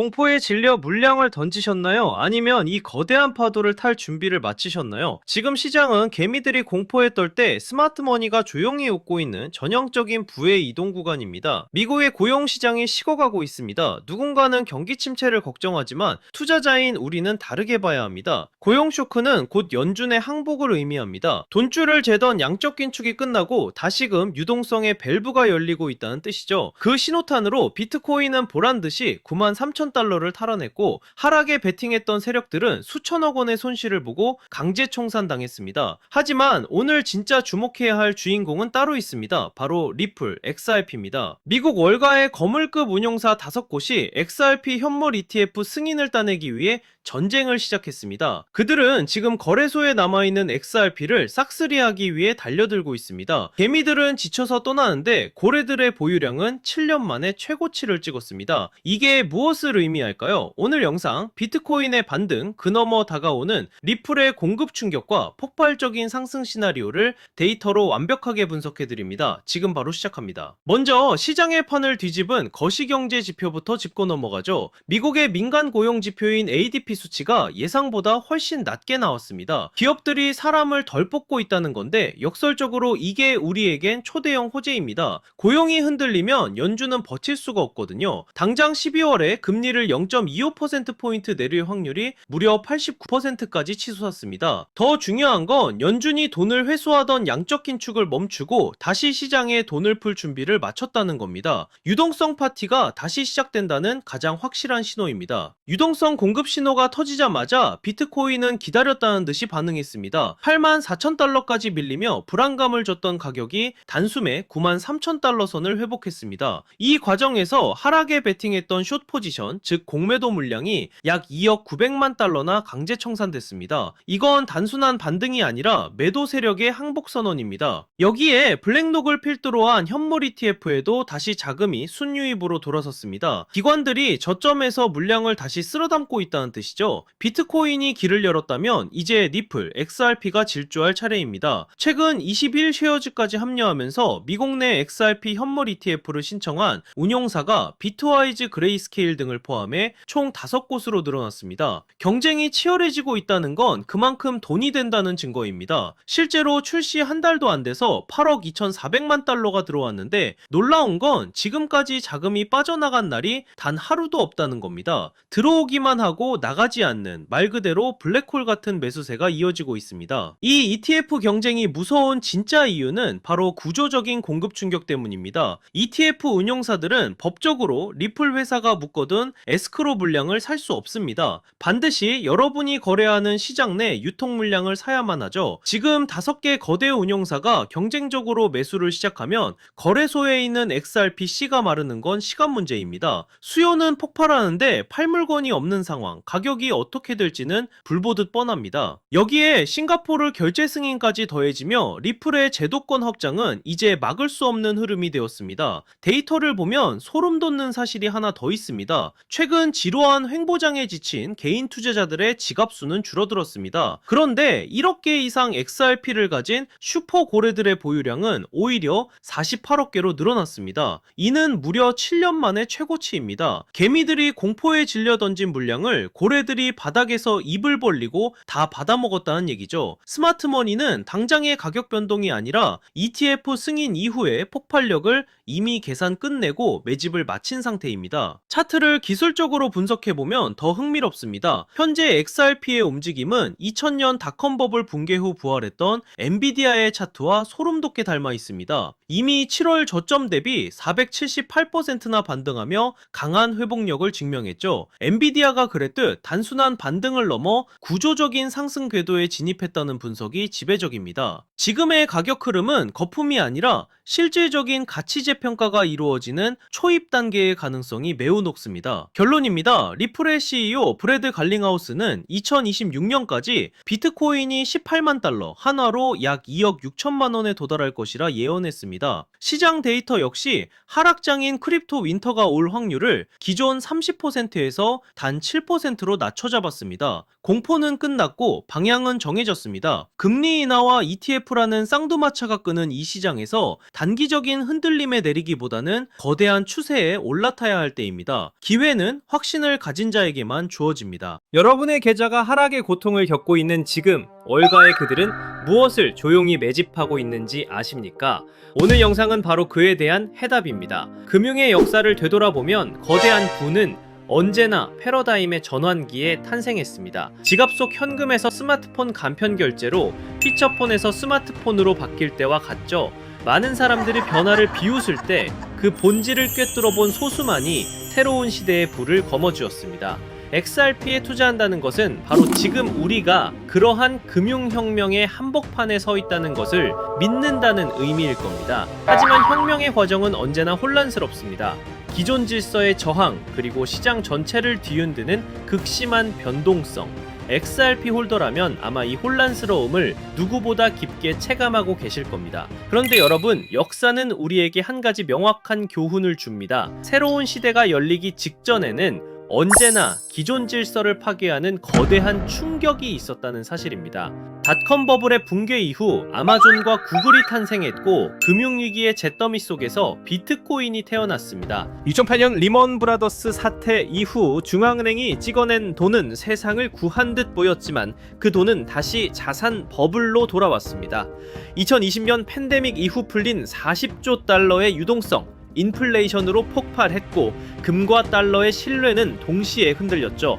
공포에 질려 물량을 던지셨나요? 아니면 이 거대한 파도를 탈 준비를 마치셨나요? 지금 시장은 개미들이 공포에 떨 때 스마트머니가 조용히 웃고 있는 전형적인 부의 이동 구간입니다. 미국의 고용 시장이 식어가고 있습니다. 누군가는 경기 침체를 걱정하지만 투자자인 우리는 다르게 봐야 합니다. 고용 쇼크는 곧 연준의 항복을 의미합니다. 돈줄을 재던 양적 긴축이 끝나고 다시금 유동성의 밸브가 열리고 있다는 뜻이죠. 그 신호탄으로 비트코인은 보란 듯이 9만 3천 달러를 탈환했고 하락에 베팅했던 세력들은 수천억 원의 손실을 보고 강제 청산당했습니다. 하지만 오늘 진짜 주목해야 할 주인공은 따로 있습니다. 바로 리플 XRP입니다. 미국 월가의 거물급 운용사 5곳이 XRP 현물 ETF 승인을 따내기 위해 전쟁을 시작했습니다. 그들은 지금 거래소에 남아있는 XRP를 싹쓸이하기 위해 달려들고 있습니다. 개미들은 지쳐서 떠나는데 고래들의 보유량은 7년 만에 최고치를 찍었습니다. 이게 무엇을 의미할까요? 오늘 영상 비트코인의 반등, 그 너머 다가오는 리플의 공급 충격과 폭발적인 상승 시나리오를 데이터로 완벽하게 분석해 드립니다. 지금 바로 시작합니다. 먼저 시장의 판을 뒤집은 거시경제 지표부터 짚고 넘어가죠. 미국의 민간 고용 지표인 ADP 수치가 예상보다 훨씬 낮게 나왔습니다. 기업들이 사람을 덜 뽑고 있다는 건데 역설적으로 이게 우리에겐 초대형 호재입니다. 고용이 흔들리면 연준은 버틸 수가 없거든요. 당장 12월에 금리 를 0.25%포인트 내릴 확률이 무려 89%까지 치솟았습니다. 더 중요한 건 연준이 돈을 회수하던 양적 긴축을 멈추고 다시 시장에 돈을 풀 준비를 마쳤다는 겁니다. 유동성 파티가 다시 시작된다는 가장 확실한 신호입니다. 유동성 공급 신호가 터지자마자 비트코인은 기다렸다는 듯이 반응했습니다. 8만 4천 달러까지 밀리며 불안감을 줬던 가격이 단숨에 9만 3천 달러 선을 회복했습니다. 이 과정에서 하락에 베팅했던 숏 포지션, 즉 공매도 물량이 약 2억 900만 달러나 강제 청산됐습니다. 이건 단순한 반등이 아니라 매도 세력의 항복 선언입니다. 여기에 블랙록을 필두로 한 현물 ETF에도 다시 자금이 순유입으로 돌아섰습니다. 기관들이 저점에서 물량을 다시 쓸어담고 있다는 뜻이죠. 비트코인이 길을 열었다면 이제 리플, XRP가 질주할 차례입니다. 최근 21 쉐어즈까지 합류하면서 미국 내 XRP 현물 ETF를 신청한 운용사가 비트와이즈 그레이스케일 등을 포함해 총 5곳으로 늘어났습니다. 경쟁이 치열해지고 있다는 건 그만큼 돈이 된다는 증거입니다. 실제로 출시 한 달도 안 돼서 8억 2,400만 달러가 들어왔는데 놀라운 건 지금까지 자금이 빠져나간 날이 단 하루도 없다는 겁니다. 들어오기만 하고 나가지 않는 말 그대로 블랙홀 같은 매수세가 이어지고 있습니다. 이 ETF 경쟁이 무서운 진짜 이유는 바로 구조적인 공급 충격 때문입니다. ETF 운용사들은 법적으로 리플 회사가 묶어둔 에스크로 물량을 살 수 없습니다. 반드시 여러분이 거래하는 시장 내 유통 물량을 사야만 하죠. 지금 다섯 개 거대 운용사가 경쟁적으로 매수를 시작하면 거래소에 있는 XRP-C가 마르는 건 시간 문제입니다. 수요는 폭발하는데 팔 물건이 없는 상황, 가격이 어떻게 될지는 불보듯 뻔합니다. 여기에 싱가포르 결제 승인까지 더해지며 리플의 제도권 확장은 이제 막을 수 없는 흐름이 되었습니다. 데이터를 보면 소름 돋는 사실이 하나 더 있습니다. 최근 지루한 횡보장에 지친 개인 투자자들의 지갑 수는 줄어들었습니다. 그런데 1억 개 이상 XRP를 가진 슈퍼 고래들의 보유량은 오히려 48억 개로 늘어났습니다. 이는 무려 7년 만의 최고치입니다. 개미들이 공포에 질려 던진 물량을 고래들이 바닥에서 입을 벌리고 다 받아먹었다는 얘기죠. 스마트머니는 당장의 가격 변동이 아니라 ETF 승인 이후에 폭발력을 이미 계산 끝내고 매집을 마친 상태입니다. 차트를 기술적으로 분석해보면 더 흥미롭습니다. 현재 XRP의 움직임은 2000년 닷컴 버블 붕괴 후 부활했던 엔비디아의 차트와 소름 돋게 닮아 있습니다. 이미 7월 저점 대비 478%나 반등하며 강한 회복력을 증명했죠. 엔비디아가 그랬듯 단순한 반등을 넘어 구조적인 상승 궤도에 진입했다는 분석이 지배적입니다. 지금의 가격 흐름은 거품이 아니라 실질적인 가치 재평가가 이루어지는 초입 단계의 가능성이 매우 높습니다. 결론입니다. 리플의 CEO 브래드 갈링하우스는 2026년까지 비트코인이 18만 달러, 한화로 약 2억 6천만 원에 도달할 것이라 예언했습니다. 겁니다. 시장 데이터 역시 하락장인 크립토 윈터가 올 확률을 기존 30%에서 단 7%로 낮춰 잡았습니다. 공포는 끝났고 방향은 정해졌습니다. 금리 인하와 ETF라는 쌍두마차가 끄는 이 시장에서 단기적인 흔들림에 내리기보다는 거대한 추세에 올라타야 할 때입니다. 기회는 확신을 가진 자에게만 주어집니다. 여러분의 계좌가 하락의 고통을 겪고 있는 지금 월가의 그들은 무엇을 조용히 매집하고 있는지 아십니까? 오늘 영상은 바로 그에 대한 해답입니다. 금융의 역사를 되돌아보면 거대한 부는 언제나 패러다임의 전환기에 탄생했습니다. 지갑 속 현금에서 스마트폰 간편 결제로 피처폰에서 스마트폰으로 바뀔 때와 같죠. 많은 사람들이 변화를 비웃을 때 그 본질을 꿰뚫어 본 소수만이 새로운 시대의 불을 거머쥐었습니다. XRP에 투자한다는 것은 바로 지금 우리가 그러한 금융혁명의 한복판에 서 있다는 것을 믿는다는 의미일 겁니다. 하지만 혁명의 과정은 언제나 혼란스럽습니다. 기존 질서의 저항, 그리고 시장 전체를 뒤흔드는 극심한 변동성. XRP 홀더라면 아마 이 혼란스러움을 누구보다 깊게 체감하고 계실 겁니다. 그런데 여러분, 역사는 우리에게 한 가지 명확한 교훈을 줍니다. 새로운 시대가 열리기 직전에는 언제나 기존 질서를 파괴하는 거대한 충격이 있었다는 사실입니다. 닷컴 버블의 붕괴 이후 아마존과 구글이 탄생했고 금융위기의 잿더미 속에서 비트코인이 태어났습니다. 2008년 리먼 브라더스 사태 이후 중앙은행이 찍어낸 돈은 세상을 구한 듯 보였지만 그 돈은 다시 자산 버블로 돌아왔습니다. 2020년 팬데믹 이후 풀린 40조 달러의 유동성, 인플레이션으로 폭발했고 금과 달러의 신뢰는 동시에 흔들렸죠.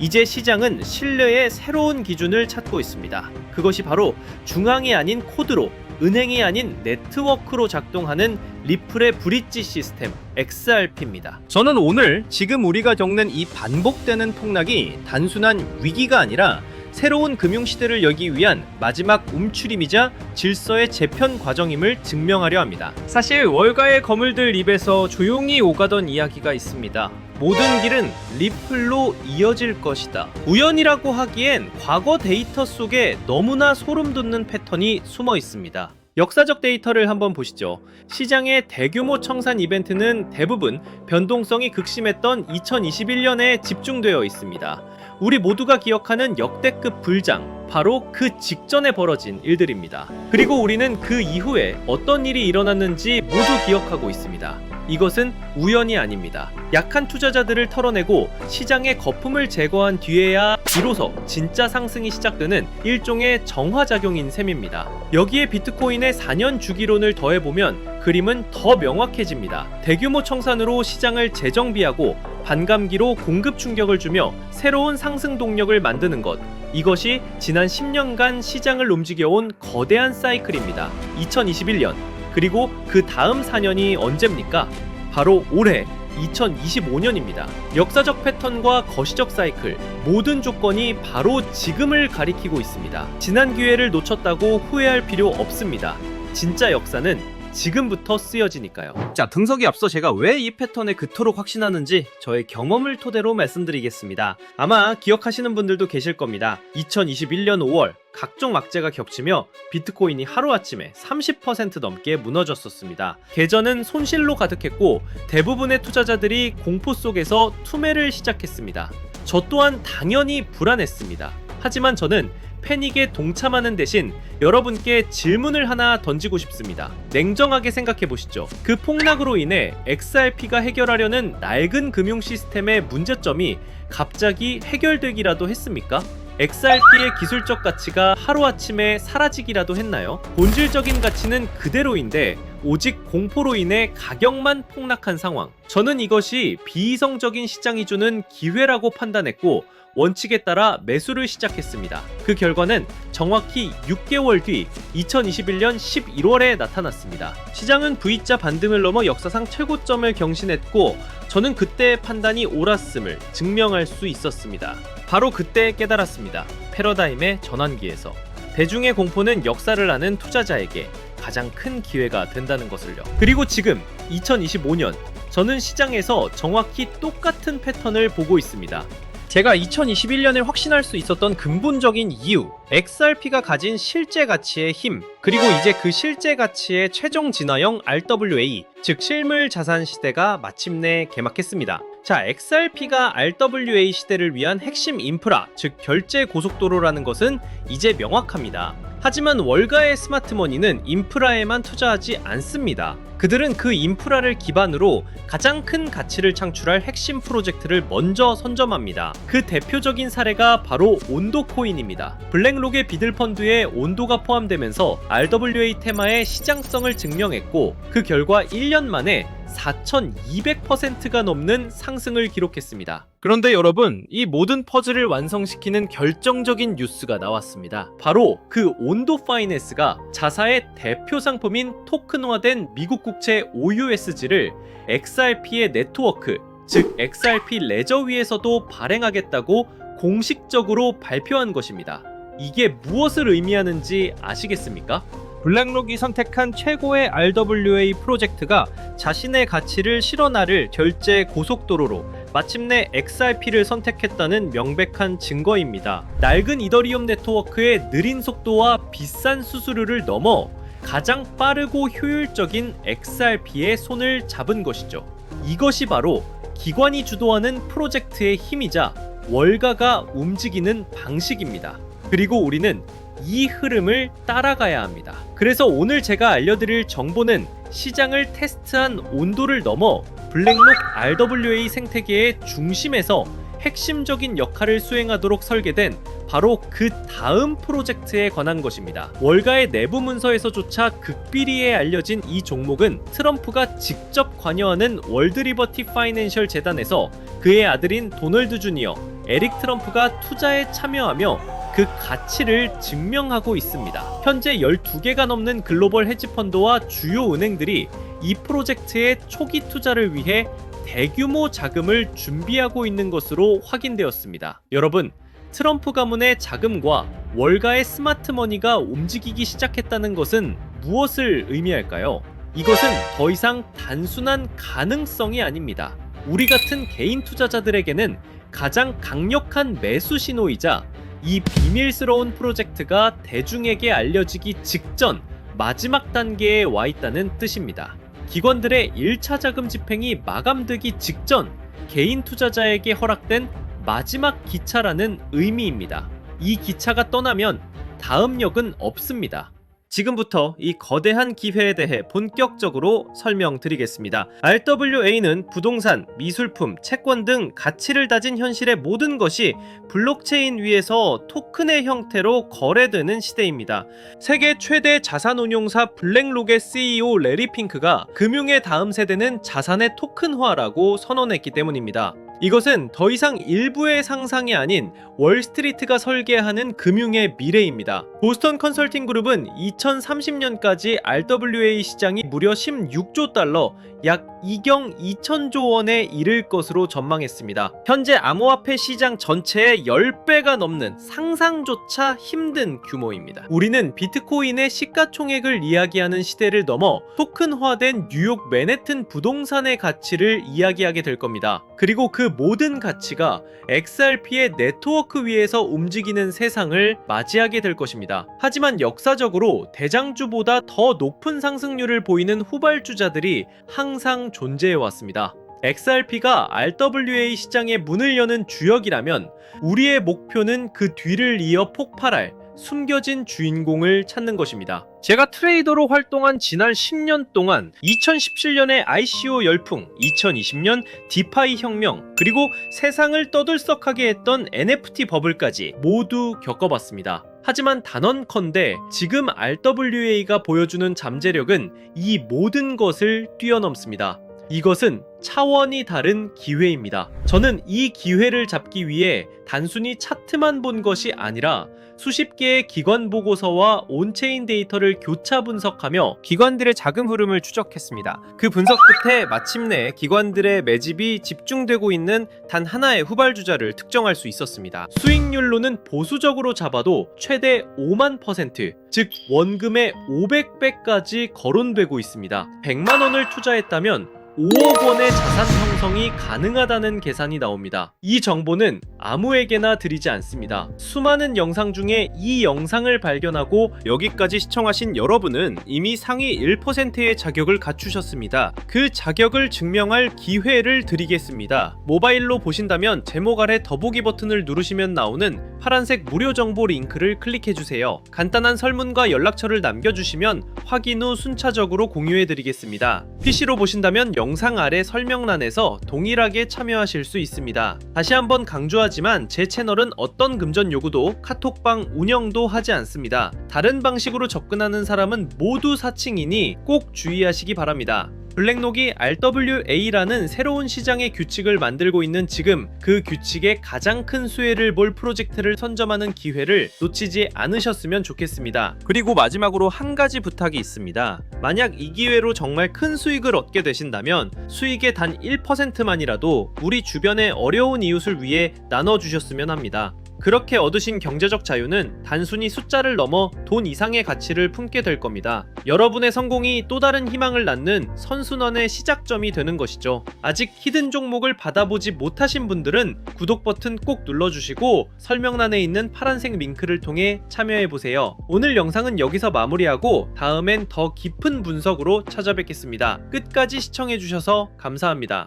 이제 시장은 신뢰의 새로운 기준을 찾고 있습니다. 그것이 바로 중앙이 아닌 코드로 은행이 아닌 네트워크로 작동하는 리플의 브릿지 시스템 XRP입니다. 저는 오늘 지금 우리가 겪는 이 반복되는 폭락이 단순한 위기가 아니라 새로운 금융시대를 열기 위한 마지막 움츠림이자 질서의 재편 과정임을 증명하려 합니다. 사실 월가의 거물들 입에서 조용히 오가던 이야기가 있습니다. 모든 길은 리플로 이어질 것이다. 우연이라고 하기엔 과거 데이터 속에 너무나 소름 돋는 패턴이 숨어 있습니다. 역사적 데이터를 한번 보시죠. 시장의 대규모 청산 이벤트는 대부분 변동성이 극심했던 2021년에 집중되어 있습니다. 우리 모두가 기억하는 역대급 불장, 바로 그 직전에 벌어진 일들입니다. 그리고 우리는 그 이후에 어떤 일이 일어났는지 모두 기억하고 있습니다. 이것은 우연이 아닙니다. 약한 투자자들을 털어내고 시장의 거품을 제거한 뒤에야 비로소 진짜 상승이 시작되는 일종의 정화작용인 셈입니다. 여기에 비트코인의 4년 주기론을 더해보면 그림은 더 명확해집니다. 대규모 청산으로 시장을 재정비하고 반감기로 공급 충격을 주며 새로운 상승 동력을 만드는 것. 이것이 지난 10년간 시장을 움직여온 거대한 사이클입니다. 2021년, 그리고 그 다음 4년이 언제입니까? 바로 올해 2025년입니다. 역사적 패턴과 거시적 사이클, 모든 조건이 바로 지금을 가리키고 있습니다. 지난 기회를 놓쳤다고 후회할 필요 없습니다. 진짜 역사는 지금부터 쓰여지니까요. 자, 등석이 앞서 제가 왜 이 패턴에 그토록 확신하는지 저의 경험을 토대로 말씀드리겠습니다. 아마 기억하시는 분들도 계실 겁니다. 2021년 5월 각종 악재가 겹치며 비트코인이 하루아침에 30% 넘게 무너졌었습니다. 계좌는 손실로 가득했고 대부분의 투자자들이 공포 속에서 투매를 시작했습니다. 저 또한 당연히 불안했습니다. 하지만 저는 패닉에 동참하는 대신 여러분께 질문을 하나 던지고 싶습니다. 냉정하게 생각해 보시죠. 그 폭락으로 인해 XRP가 해결하려는 낡은 금융 시스템의 문제점이 갑자기 해결되기라도 했습니까? XRP의 기술적 가치가 하루아침에 사라지기라도 했나요? 본질적인 가치는 그대로인데 오직 공포로 인해 가격만 폭락한 상황. 저는 이것이 비이성적인 시장이 주는 기회라고 판단했고 원칙에 따라 매수를 시작했습니다. 그 결과는 정확히 6개월 뒤 2021년 11월에 나타났습니다. 시장은 V자 반등을 넘어 역사상 최고점을 경신했고 저는 그때의 판단이 옳았음을 증명할 수 있었습니다. 바로 그때 깨달았습니다. 패러다임의 전환기에서 대중의 공포는 역사를 아는 투자자에게 가장 큰 기회가 된다는 것을요. 그리고 지금 2025년 저는 시장에서 정확히 똑같은 패턴을 보고 있습니다. 제가 2021년에 확신할 수 있었던 근본적인 이유, XRP가 가진 실제 가치의 힘, 그리고 이제 그 실제 가치의 최종 진화형 RWA, 즉 실물 자산 시대가 마침내 개막했습니다. 자, XRP가 RWA 시대를 위한 핵심 인프라, 즉 결제 고속도로라는 것은 이제 명확합니다. 하지만 월가의 스마트머니는 인프라에만 투자하지 않습니다. 그들은 그 인프라를 기반으로 가장 큰 가치를 창출할 핵심 프로젝트를 먼저 선점합니다. 그 대표적인 사례가 바로 온도코인입니다. 블랙록의 비들펀드에 온도가 포함되면서 RWA 테마의 시장성을 증명했고 그 결과 1년 만에 4,200%가 넘는 상승을 기록했습니다. 그런데 여러분, 이 모든 퍼즐을 완성시키는 결정적인 뉴스가 나왔습니다. 바로 그 온도 파이낸스가 자사의 대표 상품인 토큰화된 미국 국채 OUSG를 XRP의 네트워크, 즉 XRP 레저 위에서도 발행하겠다고 공식적으로 발표한 것입니다. 이게 무엇을 의미하는지 아시겠습니까? 블랙록이 선택한 최고의 RWA 프로젝트가 자신의 가치를 실어나를 결제 고속도로로 마침내 XRP를 선택했다는 명백한 증거입니다. 낡은 이더리움 네트워크의 느린 속도와 비싼 수수료를 넘어 가장 빠르고 효율적인 XRP의 손을 잡은 것이죠. 이것이 바로 기관이 주도하는 프로젝트의 힘이자 월가가 움직이는 방식입니다. 그리고 우리는 이 흐름을 따라가야 합니다. 그래서 오늘 제가 알려드릴 정보는 시장을 테스트한 온도를 넘어 블랙록 RWA 생태계의 중심에서 핵심적인 역할을 수행하도록 설계된 바로 그 다음 프로젝트에 관한 것입니다. 월가의 내부 문서에서조차 극비리에 알려진 이 종목은 트럼프가 직접 관여하는 월드리버티 파이낸셜 재단에서 그의 아들인 도널드 주니어, 에릭 트럼프가 투자에 참여하며 그 가치를 증명하고 있습니다. 현재 12개가 넘는 글로벌 헤지펀드와 주요 은행들이 이 프로젝트의 초기 투자를 위해 대규모 자금을 준비하고 있는 것으로 확인되었습니다. 여러분, 트럼프 가문의 자금과 월가의 스마트머니가 움직이기 시작했다는 것은 무엇을 의미할까요? 이것은 더 이상 단순한 가능성이 아닙니다. 우리 같은 개인 투자자들에게는 가장 강력한 매수 신호이자 이 비밀스러운 프로젝트가 대중에게 알려지기 직전 마지막 단계에 와 있다는 뜻입니다. 기관들의 1차 자금 집행이 마감되기 직전 개인 투자자에게 허락된 마지막 기차라는 의미입니다. 이 기차가 떠나면 다음 역은 없습니다. 지금부터 이 거대한 기회에 대해 본격적으로 설명드리겠습니다. RWA는 부동산, 미술품, 채권 등 가치를 다진 현실의 모든 것이 블록체인 위에서 토큰의 형태로 거래되는 시대입니다. 세계 최대 자산 운용사 블랙록의 CEO 레리 핑크가 금융의 다음 세대는 자산의 토큰화라고 선언했기 때문입니다. 이것은 더 이상 일부의 상상이 아닌 월스트리트가 설계하는 금융의 미래입니다. 보스턴 컨설팅 그룹은 2030년까지 RWA 시장이 무려 16조 달러, 약 2경 2천조 원에 이를 것으로 전망했습니다. 현재 암호화폐 시장 전체의 10배가 넘는 상상조차 힘든 규모입니다. 우리는 비트코인의 시가총액을 이야기하는 시대를 넘어 토큰화된 뉴욕 맨해튼 부동산의 가치를 이야기하게 될 겁니다. 그리고 그 모든 가치가 XRP의 네트워크 위에서 움직이는 세상을 맞이하게 될 것입니다. 하지만 역사적으로 대장주보다 더 높은 상승률을 보이는 후발주자들이 항상 존재해 왔습니다. XRP가 RWA 시장의 문을 여는 주역이라면 우리의 목표는 그 뒤를 이어 폭발할 숨겨진 주인공을 찾는 것입니다. 제가 트레이더로 활동한 지난 10년 동안 2017년의 ICO 열풍, 2020년 디파이 혁명, 그리고 세상을 떠들썩하게 했던 NFT 버블까지 모두 겪어봤습니다. 하지만 단언컨대 지금 RWA가 보여주는 잠재력은 이 모든 것을 뛰어넘습니다. 이것은 차원이 다른 기회입니다. 저는 이 기회를 잡기 위해 단순히 차트만 본 것이 아니라 수십 개의 기관 보고서와 온체인 데이터를 교차 분석하며 기관들의 자금 흐름을 추적했습니다. 그 분석 끝에 마침내 기관들의 매집이 집중되고 있는 단 하나의 후발주자를 특정할 수 있었습니다. 수익률로는 보수적으로 잡아도 최대 5만 퍼센트, 즉 원금의 500배까지 거론되고 있습니다. 100만 원을 투자했다면 5억 원의 자산 형성이 가능하다는 계산이 나옵니다. 이 정보는 아무에게나 드리지 않습니다. 수많은 영상 중에 이 영상을 발견하고 여기까지 시청하신 여러분은 이미 상위 1%의 자격을 갖추셨습니다. 그 자격을 증명할 기회를 드리겠습니다. 모바일로 보신다면 제목 아래 더보기 버튼을 누르시면 나오는 파란색 무료 정보 링크를 클릭해 주세요. 간단한 설문과 연락처를 남겨주시면 확인 후 순차적으로 공유해 드리겠습니다. PC로 보신다면 영상 아래 설명란에서 동일하게 참여하실 수 있습니다. 다시 한번 강조하지만 제 채널은 어떤 금전 요구도 카톡방 운영도 하지 않습니다. 다른 방식으로 접근하는 사람은 모두 사칭이니 꼭 주의하시기 바랍니다. 블랙록이 RWA라는 새로운 시장의 규칙을 만들고 있는 지금 그 규칙에 가장 큰 수혜를 볼 프로젝트를 선점하는 기회를 놓치지 않으셨으면 좋겠습니다. 그리고 마지막으로 한 가지 부탁이 있습니다. 만약 이 기회로 정말 큰 수익을 얻게 되신다면 수익의 단 1%만이라도 우리 주변의 어려운 이웃을 위해 나눠주셨으면 합니다. 그렇게 얻으신 경제적 자유는 단순히 숫자를 넘어 돈 이상의 가치를 품게 될 겁니다. 여러분의 성공이 또 다른 희망을 낳는 선순환의 시작점이 되는 것이죠. 아직 히든 종목을 받아보지 못하신 분들은 구독 버튼 꼭 눌러주시고 설명란에 있는 파란색 링크를 통해 참여해보세요. 오늘 영상은 여기서 마무리하고 다음엔 더 깊은 분석으로 찾아뵙겠습니다. 끝까지 시청해주셔서 감사합니다.